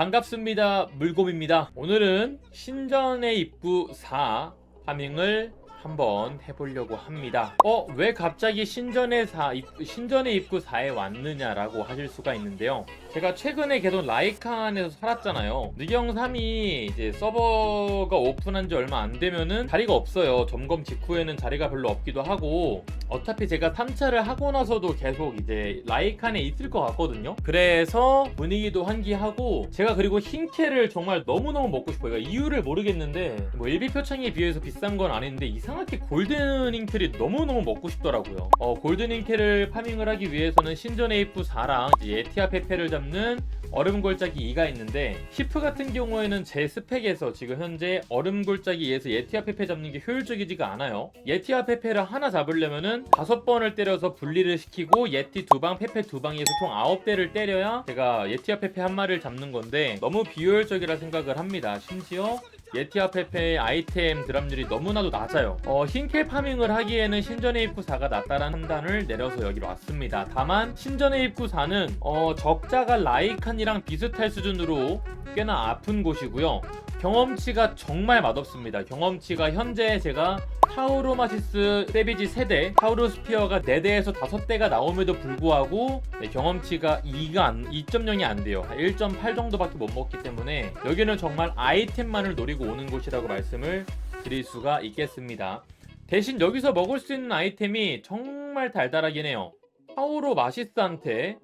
반갑습니다. 물곰입니다. 오늘은 신전의 입구 4 파밍을 한번 해보려고 합니다. 어, 왜 갑자기 신전의 4, 입, 신전의 입구 4에 왔느냐라고 하실 수가 있는데요. 제가 최근에 계속 라이칸에서 살았잖아요. 느경 3이 이제 서버가 오픈한 지 얼마 안 되면은 자리가 없어요. 점검 직후에는 자리가 별로 없기도 하고 어차피 제가 3차를 하고 나서도 계속 이제 라이칸에 있을 것 같거든요. 그래서 분위기도 환기하고 제가 그리고 흰캐를 정말 너무너무 먹고 싶어요. 그러니까 이유를 모르겠는데 뭐 일비 표창에 비해서 비싼 건 아닌데 이상하게 골든 잉켈이 너무너무 먹고 싶더라고요. 어, 골든 잉켈을 파밍을 하기 위해서는 신전 에이프 4랑 이제 에티아 페페를 잡는 얼음 골짜기 2가 있는데 히프 같은 경우에는 제 스펙에서 지금 현재 얼음 골짜기 2에서 예티아 페페 잡는 게 효율적이지가 않아요. 예티아 페페를 하나 잡으려면은 다섯 번을 때려서 분리를 시키고 예티 두 방, 페페 두 방에서 총 아홉 대를 때려야 제가 예티아 페페 한 마리를 잡는 건데 너무 비효율적이라 생각을 합니다. 심지어 예티아 페페의 아이템 드랍률이 너무나도 낮아요. 어, 흰켈 파밍을 하기에는 신전의 입구 4가 낫다라는 판단을 내려서 여기로 왔습니다. 다만 신전의 입구 4는 어, 적자가 라이칸이랑 비슷할 수준으로 꽤나 아픈 곳이고요. 경험치가 정말 맛없습니다. 경험치가 현재 제가 타우로마시스 세비지 세대, 타우로스피어가 4대에서 5대가 나옴에도 불구하고 네, 경험치가 2가 안, 2.0이 안 돼요. 1.8 정도밖에 못 먹기 때문에 여기는 정말 아이템만을 노리고 오는 곳이라고 말씀을 드릴 수가 있겠습니다. 대신 여기서 먹을 수 있는 아이템이 정말 달달하긴 해요. 타우로 마시스한테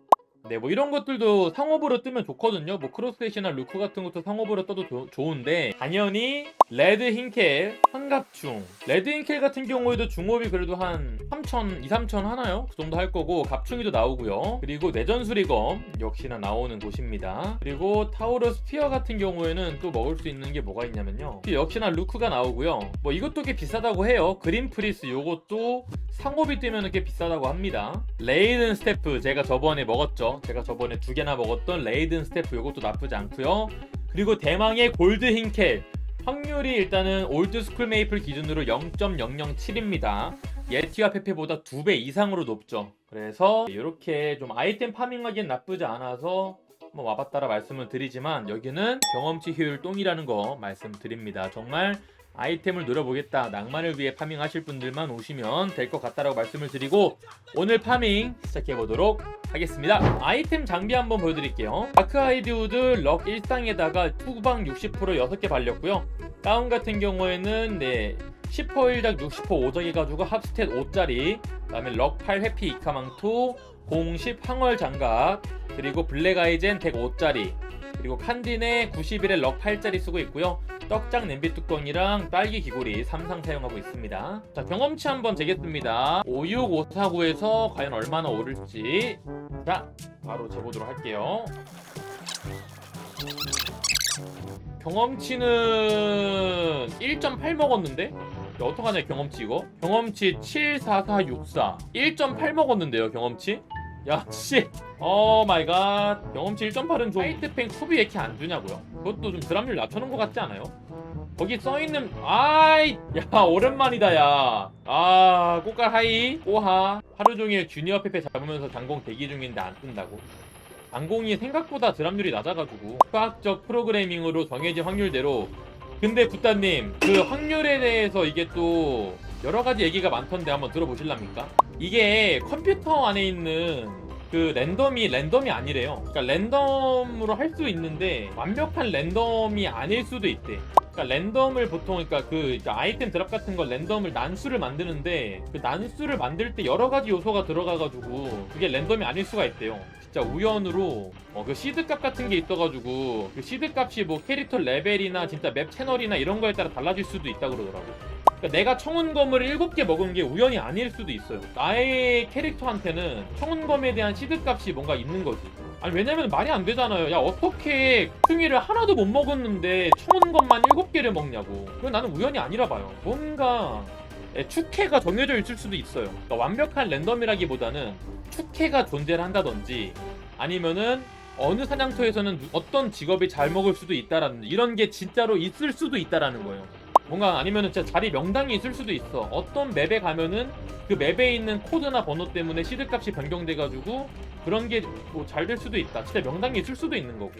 네, 뭐 이런 것들도 상업으로 뜨면 좋거든요. 뭐 크로스핏이나 루크 같은 것도 상업으로 떠도 조- 좋은데 당연히 레드 흰켈, 환갑충. 레드 흰켈 같은 경우에도 중업이 그래도 한 3천, 2, 3천 하나요? 그 정도 할 거고 갑충이도 나오고요. 그리고 내전수리검 역시나 나오는 곳입니다. 그리고 타우러 스 피어 같은 경우에는 또 먹을 수 있는 게 뭐가 있냐면요. 역시나 루크가 나오고요. 뭐 이것도 꽤 비싸다고 해요. 그린 프리스 요것도 상업이 뜨면 꽤 비싸다고 합니다. 레이든 스태프 제가 저번에 먹었죠. 제가 저번에 두 개나 먹었던 레이든 스태프 요것도 나쁘지 않고요. 그리고 대망의 골드 흰켈 확률이 일단은 올드 스쿨 메이플 기준으로 0.007입니다. 예티와 페페보다 두 배 이상으로 높죠. 그래서 이렇게 좀 아이템 파밍하기엔 나쁘지 않아서 와봤다라 말씀을 드리지만 여기는 경험치 효율 똥이라는 거 말씀드립니다. 정말 아이템을 노려보겠다. 낭만을 위해 파밍하실 분들만 오시면 될 것 같다라고 말씀을 드리고 오늘 파밍 시작해보도록 하겠습니다. 아이템 장비 한번 보여드릴게요. 다크 하이드우드 럭 일상에다가 투방 60% 6개 발렸고요. 다운 같은 경우에는 네 10% 1작 60% 5작 해가지고 합스탯 5짜리 그 다음에 럭 8 회피 이카망2 공십 항월 장갑 그리고 블랙 아이젠 105짜리 그리고 칸딘의 91에 럭 8짜리 쓰고 있고요 떡장 냄비 뚜껑이랑 딸기 귀고리 3상 사용하고 있습니다. 자 경험치 한번 재겠습니다. 56549에서 과연 얼마나 오를지 자 바로 재보도록 할게요. 경험치는 1.8 먹었는데? 야, 어떡하냐 경험치 이거? 경험치 74464 1.8 먹었는데요 경험치? 야, 씨. 오 마이 갓. 경험치 1.8은 좀 하이트팽 투비 왜 이렇게 안 주냐고요? 그것도 좀 드랍률 낮춰놓은 것 같지 않아요? 거기 써있는 아이 야 오랜만이다 야아 꽃갈 하이 오하 하루 종일 주니어 페페 잡으면서 장공 대기 중인데 안 뜬다고 장공이 생각보다 드랍률이 낮아가지고 수학적 프로그래밍으로 정해진 확률대로 근데 부따님 그 확률에 대해서 이게 또 여러 가지 얘기가 많던데 한번 들어보실랍니까? 이게 컴퓨터 안에 있는 그 랜덤이 랜덤이 아니래요. 그러니까 랜덤으로 할 수 있는데 완벽한 랜덤이 아닐 수도 있대. 그러니까 랜덤을 보통 그러니까 그 아이템 드랍 같은 거 랜덤을 난수를 만드는데 그 난수를 만들 때 여러 가지 요소가 들어가가지고 그게 랜덤이 아닐 수가 있대요. 진짜 우연으로 어, 그 시드 값 같은 게 있어가지고 그 시드 값이 뭐 캐릭터 레벨이나 진짜 맵 채널이나 이런 거에 따라 달라질 수도 있다 그러더라고. 그러니까 내가 청운검을 7개 먹은 게 우연이 아닐 수도 있어요. 나의 캐릭터한테는 청운검에 대한 시드 값이 뭔가 있는 거지. 아니 왜냐면 말이 안 되잖아요. 야 어떻게 승위를 하나도 못 먹었는데 청운검만 7개를 먹냐고. 그건 나는 우연이 아니라 봐요. 뭔가 예, 축해가 정해져 있을 수도 있어요. 그러니까 완벽한 랜덤이라기보다는 축해가 존재를 한다든지 아니면은 어느 사냥터에서는 누- 어떤 직업이 잘 먹을 수도 있다라는 이런 게 진짜로 있을 수도 있다라는 거예요. 뭔가 아니면은 진짜 자리 명당이 있을 수도 있어. 어떤 맵에 가면은 그 맵에 있는 코드나 번호 때문에 시드 값이 변경돼가지고 그런 게 뭐 잘 될 수도 있다. 진짜 명당이 있을 수도 있는 거고.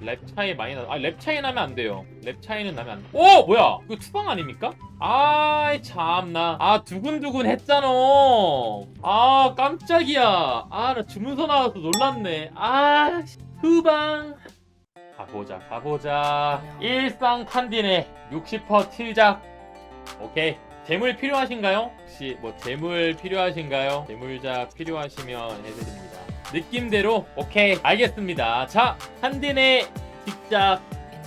랩 차이 많이 나. 아, 랩 차이 나면 안 돼요. 랩 차이는 나면 안 돼. 오, 뭐야? 이거 투방 아닙니까? 아이, 참나. 아, 두근두근 했잖아. 아, 깜짝이야. 아, 나 주문서 나와서 놀랐네. 아, 씨, 투방. 가보자, 가보자. 일상 칸딘의 60% 틸작. 오케이. 재물 필요하신가요? 혹시 뭐 재물 필요하신가요? 재물작 필요하시면 해드립니다. 느낌대로 오케이 알겠습니다. 자 칸딘의 직작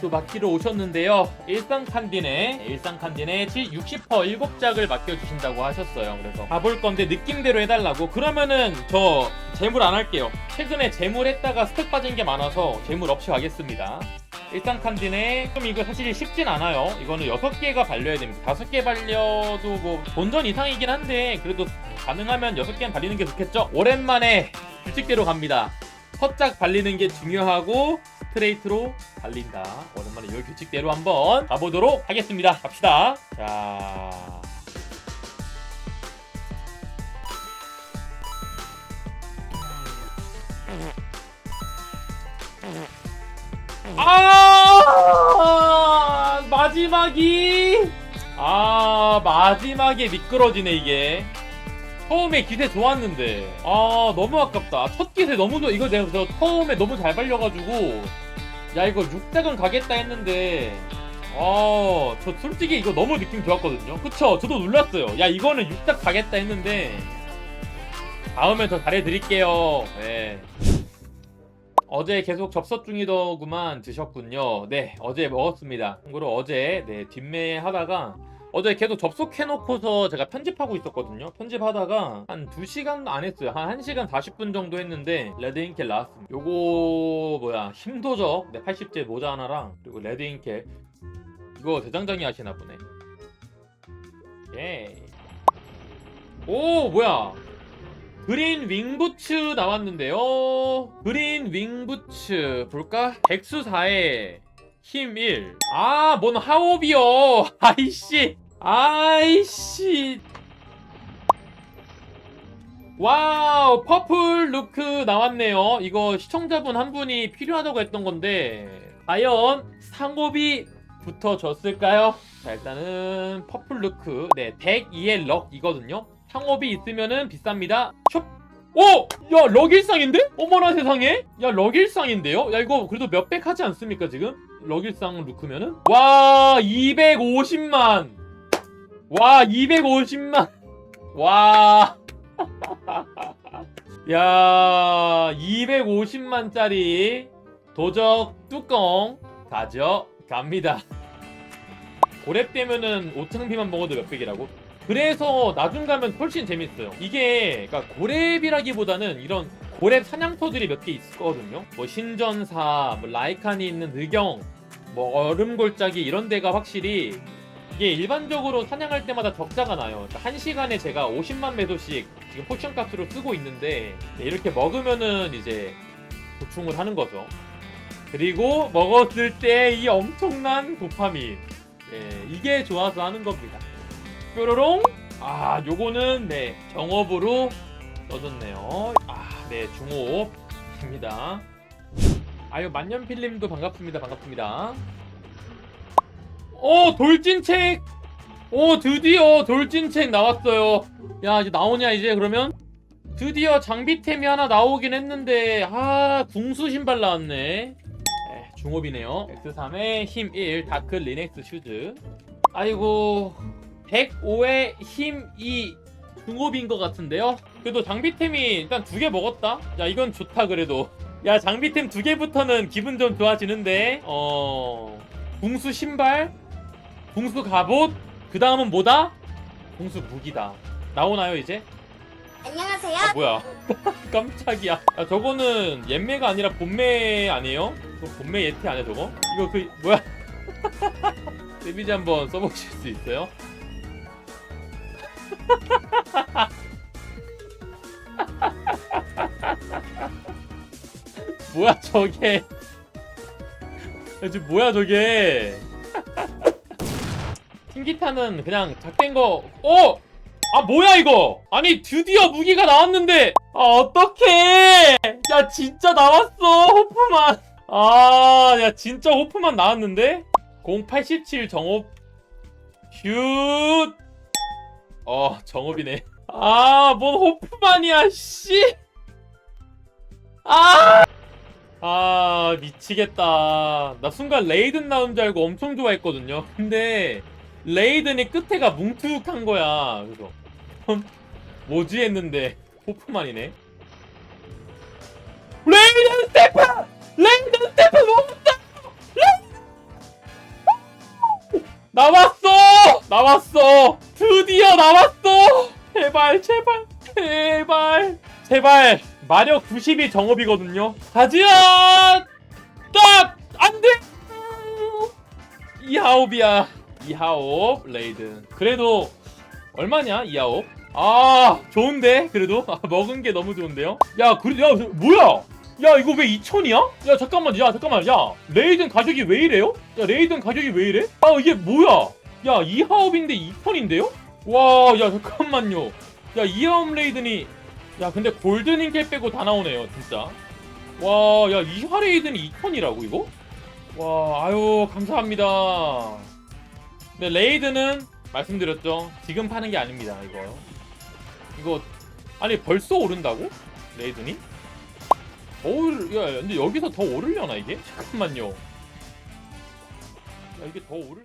또 맡기러 오셨는데요. 일상 칸딘의 일상 칸딘의 60% 7작을 맡겨주신다고 하셨어요. 그래서 가볼 건데 느낌대로 해달라고. 그러면은 저 재물 안 할게요. 최근에 재물 했다가 스택 빠진 게 많아서 재물 없이 가겠습니다. 일상 칸딘에 좀 이거 사실 쉽진 않아요. 이거는 6개가 발려야 됩니다. 5개 발려도 뭐 본전 이상이긴 한데 그래도 가능하면 6개는 발리는 게 좋겠죠? 오랜만에 규칙대로 갑니다. 헛짝 발리는 게 중요하고 스트레이트로 달린다. 오랜만에 이 규칙대로 한번 가보도록 하겠습니다. 갑시다. 자. 아 마지막이 아 마지막에 미끄러지네 이게 처음에 기세 좋았는데 아 너무 아깝다 첫 기세 너무 좋 이거 내가 저 처음에 너무 잘 발려가지고 야 이거 6작은 가겠다 했는데 아저 솔직히 이거 너무 느낌 좋았거든요 그쵸 저도 놀랐어요 야 이거는 6작 가겠다 했는데 다음에 더 잘해드릴게요 네. 어제 계속 접속 중이더구만 드셨군요. 네, 어제 먹었습니다. 참고로 어제 네, 뒷매 하다가 어제 계속 접속해놓고서 제가 편집하고 있었거든요. 편집하다가 한 2시간 안 했어요. 한 1시간 40분 정도 했는데 레드인켈 나왔습니다. 요거 뭐야 힘도적 네, 80제 모자 하나랑 그리고 레드인켈 이거 대장장이 하시나 보네. 예. 오 뭐야 그린 윙부츠 나왔는데요. 그린 윙부츠 볼까? 백수 4에 힘 1. 아, 뭔 하옵이요. 아이씨. 아이씨. 와우, 퍼플 루크 나왔네요. 이거 시청자분 한 분이 필요하다고 했던 건데 과연 상업이 붙어졌을까요? 자, 일단은 퍼플 루크. 네, 102의 럭 이거든요. 상업이 있으면은 비쌉니다. 숍. 오! 야, 럭일상인데? 어머나 세상에? 야, 럭일상인데요? 야, 이거 그래도 몇백 하지 않습니까, 지금? 럭일상 루크면은? 와, 250만! 와, 250만! 와. 야, 250만짜리 도적 뚜껑 가져갑니다. 고렙 되면은 오창비만 먹어도 몇 백이라고? 그래서 나중 가면 훨씬 재밌어요. 이게 그러니까 고렙이라기보다는 이런 고렙 사냥터들이 몇 개 있거든요. 뭐 신전사, 뭐 라이칸이 있는 느경, 뭐 얼음골짜기 이런 데가 확실히 이게 일반적으로 사냥할 때마다 적자가 나요. 그러니까 한 시간에 제가 50만 매도씩 지금 포션 값으로 쓰고 있는데 이렇게 먹으면은 이제 보충을 하는 거죠. 그리고 먹었을 때 이 엄청난 도파민. 예, 이게 좋아서 하는 겁니다. 뾰로롱. 아, 요거는 네 정업으로 써줬네요. 아, 네 중업입니다. 아유 만년필님도 반갑습니다. 반갑습니다. 어 돌진책. 오 드디어 돌진책 나왔어요. 야 이제 나오냐 이제 그러면? 드디어 장비템이 하나 나오긴 했는데 아 궁수 신발 나왔네. 네, 중업이네요. X3의 힘 1 다크 리넥스 슈즈. 아이고 105의 힘 2 중업인 것 같은데요. 그래도 장비템이 일단 두 개 먹었다. 야 이건 좋다 그래도. 야 장비템 두 개부터는 기분 좀 좋아지는데. 어 궁수 신발, 궁수 갑옷, 그 다음은 뭐다? 궁수 무기다. 나오나요 이제? 안녕하세요. 아 뭐야 깜짝이야 아, 저거는 옛매가 아니라 본매 아니에요? 저 본매 예티 아니야 저거? 이거 그 뭐야 데미지 한번 써보실 수 있어요? 뭐야 저게 야, 지금 뭐야 저게 킹기타는 그냥 작된 거 어! 아 뭐야 이거 아니 드디어 무기가 나왔는데 아 어떡해 야 진짜 나왔어 호프만 아, 야, 진짜 호프만 나왔는데? 087 정업. 슛! 어, 정업이네. 아, 뭔 호프만이야, 씨! 아! 아, 미치겠다. 나 순간 레이든 나온 줄 알고 엄청 좋아했거든요. 근데, 레이든이 끝에가 뭉툭한 거야. 그래서, 흠, 뭐지 했는데, 호프만이네. 레이든 스테프! 레이든 스테프 먹었다! 나왔어! 나왔어! 드디어 나왔어! 제발, 제발, 제발, 제발. 마력 90이 정업이거든요. 가지야! 딱! 안 돼! 이 하옵이야. 이하옵, 레이든. 그래도, 얼마냐, 이하옵? 아, 좋은데? 그래도? 아, 먹은 게 너무 좋은데요? 야, 그래, 야, 뭐야? 야, 이거 왜 2천이야? 야, 잠깐만, 야, 잠깐만, 야. 레이든 가격이 왜 이래요? 야, 레이든 가격이 왜 이래? 아, 이게 뭐야? 야, 이하옵인데 2천인데요? 와, 야, 잠깐만요. 야, 이하옵 레이든이 야 근데 잉켈 빼고 다 나오네요 진짜 와 야 이하 레이든이 2턴이라고 이거? 와 아유 감사합니다 근데 레이드는 말씀드렸죠 지금 파는 게 아닙니다 이거 이거 아니 벌써 오른다고? 더 오르 야 근데 여기서 더 오르려나 이게? 잠깐만요 야 이게 더 오를